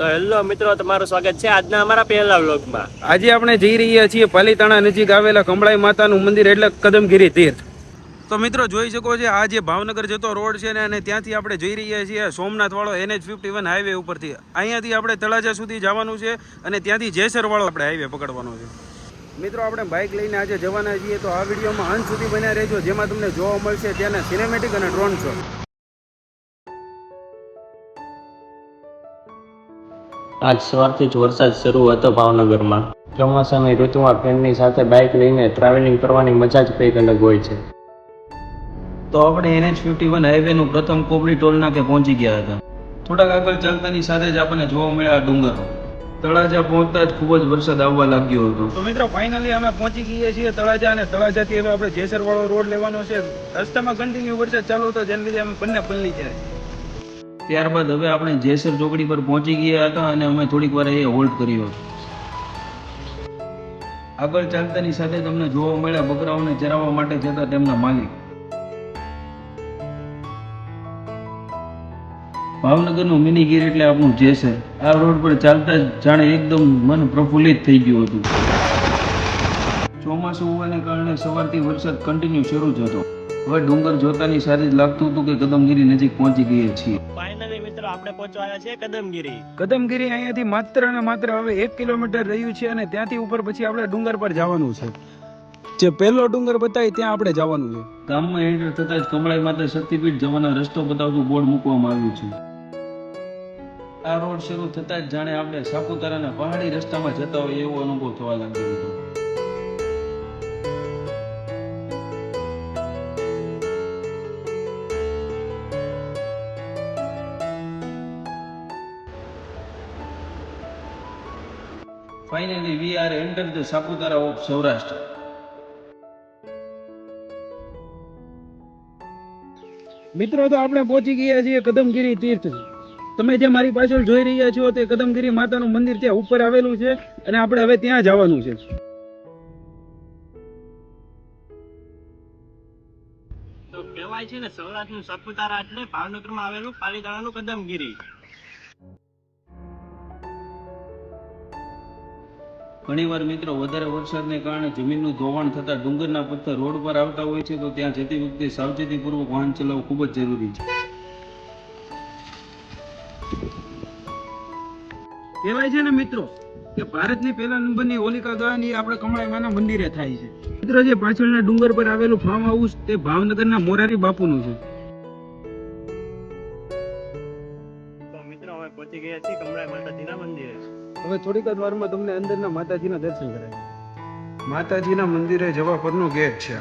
મિત્રો, તમારું સ્વાગત છે આજના અમારા પહેલા વ્લોગમાં. આજે આપણે જઈ રહ્યા છીએ પાલીતાણા નજીક આવેલા કમળાઈ માતાનું મંદિર એટલે કદમગીરી તીર્થ. તો મિત્રો, જોઈ શકો છો, આ જે ભાવનગર જતો રોડ છે ને, અને ત્યાંથી આપણે જઈ રહ્યા છીએ સોમનાથ વાળો એનએચ ફિફ્ટી વન હાઈવે ઉપરથી. અહીંયાથી આપણે તળાજા સુધી જવાનું છે અને ત્યાંથી જેસર વાળો આપણે હાઈવે પકડવાનો છે. મિત્રો, આપણે બાઇક લઈને આજે જવાના છીએ, તો આ વિડીયોમાં અંત સુધી બન્યા રહેજો, જેમાં તમને જોવા મળશે ત્યાંના સિનેમેટિક અને ડ્રોન શો આજ સવારથી જ વરસાદ શરૂ હતો ભાવનગરમાં. ચોમાસાની ઋતુમાં ફ્રેન્ડની સાથે બાઇક લઈને ટ્રાવેલિંગ કરવાની મજા જ કંઈક અલગ હોય છે. તો આપણે એનએચ ફિફ્ટી વન હાઈવેનું પ્રથમ કોબડી ટોલ નાકે પહોંચી ગયા હતા. થોડાક આગળ ચાલતાની સાથે જ આપણને જોવા મળ્યા ડુંગરો. તળાજા પહોંચતા જ ખૂબ જ વરસાદ આવવા લાગ્યો હતો. તો મિત્રો ફાઇનલી અમે પહોંચી ગયા છીએ તળાજા અને તળાજાથી હવે આપણે જેસર વાળો રોડ લેવાનો છે. રસ્તામાં કન્ટિન્યુ વરસાદ ચાલુ હતો જેને લીધે અમે બંને પલ્લી જાય. ત્યારબાદ હવે આપણે જેસર ચોકડી પર પહોંચી ગયા હતા અને અમે થોડીક વાર એ હોલ્ડ કર્યો. હતો આગળ ચાલતાની સાથે તમને જોવા મળ્યા બકરાઓને ચરાવવા માટે જતા તેમના માલિક. ભાવનગરનું મિની ગીર એટલે આપણું જેસર. આ રોડ પર ચાલતા જ જાણે એકદમ મન પ્રફુલ્લિત થઈ ગયું હતું. ચોમાસું હોવાને કારણે સવારથી વરસાદ કન્ટિન્યુ શરૂ જ હતો. હવે ડુંગર જોતાની સાથે જ લાગતું હતું કે કદમગીરી નજીક પહોંચી ગઈ છીએ. મિત્રો આપણે પહોંચવાયા છે કદમગીરી. કદમગીરી અહીંયાથી માત્ર ને માત્ર હવે એક કિલોમીટર રહ્યું છે અને ત્યાંથી ઉપર પછી આપણે ડુંગર પર જવાનું છે. જે પહેલો ડુંગર બતાવી ત્યાં આપણે જવાનું છે. ગામમાં એન્ટર થતા જ કમળાઈ માતા શક્તિપીઠ જવાનો રસ્તો બતાવતું બોર્ડ મૂકવામાં આવ્યું છે. આ રોડ શરૂ થતા જ જાણે આપણે સાપુતારાના પહાડી રસ્તામાં જતા હોય એવો અનુભવ થવા લાગ્યો હતો finally we are enter the Saputara of Saurashtra મિત્રો તો આપણે પહોંચી ગયા છીએ કદમગીરી તીર્થ. તમે જે મારી પાછળ જોઈ રહ્યા છો તે કદમગીરી માતાનું મંદિર ત્યાં ઉપર આવેલું છે અને આપણે હવે ત્યાં જવાનું છે. તો કહેવાય છે ને સૌરાષ્ટ્રનું સાપુતારા એટલે ભાવનગરમાં આવેલું પાલીતાણાનું કદમગીરી. ઘણીવાર મિત્રો વધારે વરસાદને કારણે જમીનનું ધોવાણ થતા ડુંગરના પથ્થર રોડ પર આવતા હોય છે, તો ત્યાં જતી વખતે સાવચેતીપૂર્વક વાહન ચલાવવું ખૂબ જ જરૂરી છે. કહેવાય છે ને મિત્રો કે ભારતની પહેલા નંબરની હોલિકા દહન એ આપણે કમળાઈ માના મંદિરે થાય છે. મિત્રો જે પાછળના ડુંગર પર આવેલું ફાર્મ હાઉસ તે ભાવનગરના મોરારી બાપુનું છે. મિત્રો હવે પહોંચી ગયા છીએ કમળાઈ માતાજીના મંદિરે. હવે થોડીક જ વારમાં તમને અંદરના માતાજીના દર્શન કરાય માતાજીના મંદિરે જવા પરનો ગેટ છે.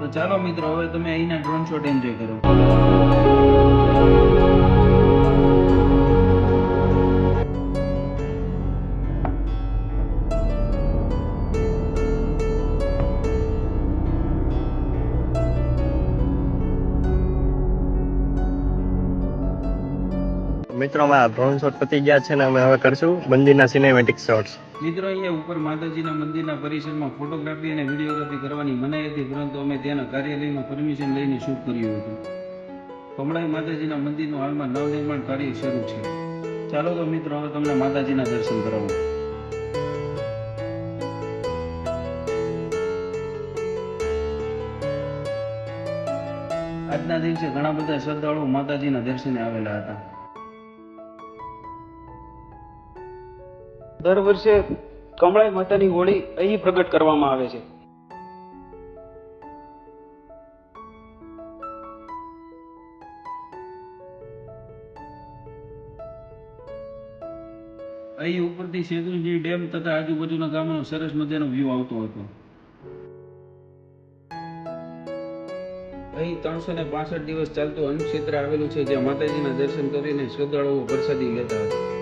તો ચાલો મિત્રો, હવે તમે અહીંના ડ્રોન શોટ એન્જોય કરો. મિત્રો અમારા ડ્રોન શોટ પતી ગયા છે ને અમે હવે કરશું મંદિરના સિનેમેટિક શોટ્સ મિત્રો, અહીંયા ઉપર માતાજીના મંદિરના પરિસરમાં ફોટોગ્રાફી અને વિડીયોગ્રાફી કરવાની મનાઈ હતી, પરંતુ અમે ત્યાંના કાર્યાલયમાં પરમિશન લઈને શૂટ કર્યું હતું. કમળાઈ માતાજીના મંદિરનું હાલમાં નવનિર્માણ કાર્ય શરૂ છે. ચાલો તો મિત્રો, હવે તમને માતાજીના દર્શન કરાવું. આજના દિવસે ઘણા બધા શ્રદ્ધાળુઓ માતાજીના દર્શને આવેલા હતા. દર વર્ષે કમળાઈ માતાની હોળી અહીં પ્રગટ કરવામાં આવે છે. અહીં ઉપરથી શેત્રુંજી ડેમ તથા આજુબાજુના ગામનો સરસ મજાનો વ્યૂ આવતો હતો. અહીં ત્રણસો ને દિવસ ચાલતું અન્નક્ષેત્ર આવેલું છે, જ્યાં માતાજીના દર્શન કરીને શ્રદ્ધાળુઓ પ્રસાદી લેતા હતા.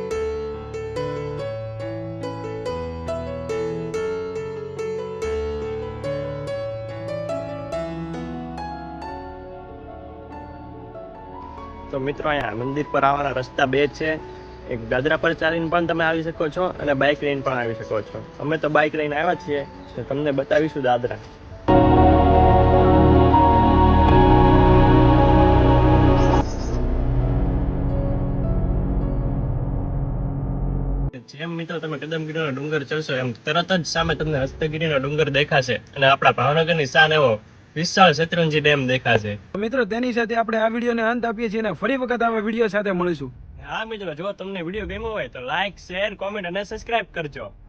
તો મિત્રો, અહીંયા મંદિર પર આવવાના રસ્તા બે છે. એક દાદરા પર ચાલીને પણ તમે આવી શકો છો અને બાઇક લઈને પણ આવી શકો છો. અમે તો બાઇક લઈને આવ્યા છીએ, તો તમને બતાવીશું દાદરા. જેમ મિત્રો તમે કદમગીરીનો ડુંગર ચડશો એમ તરત જ સામે તમને હસ્તગીરીનો ડુંગર દેખાશે અને આપણા ભાવનગરની શાન એવો વિશાળ શેત્રુંજી ડેમ દેખાશે. મિત્રો તેની સાથે આપણે આ વિડીયોને અંત આપીએ છીએ અને ફરી વખત આવા વીડિયો સાથે મળીશું. હા મિત્રો જો તમને વીડિયો ગમ્યો હોય તો લાઈક શેર કોમેન્ટ અને સબસ્ક્રાઇબ કરજો.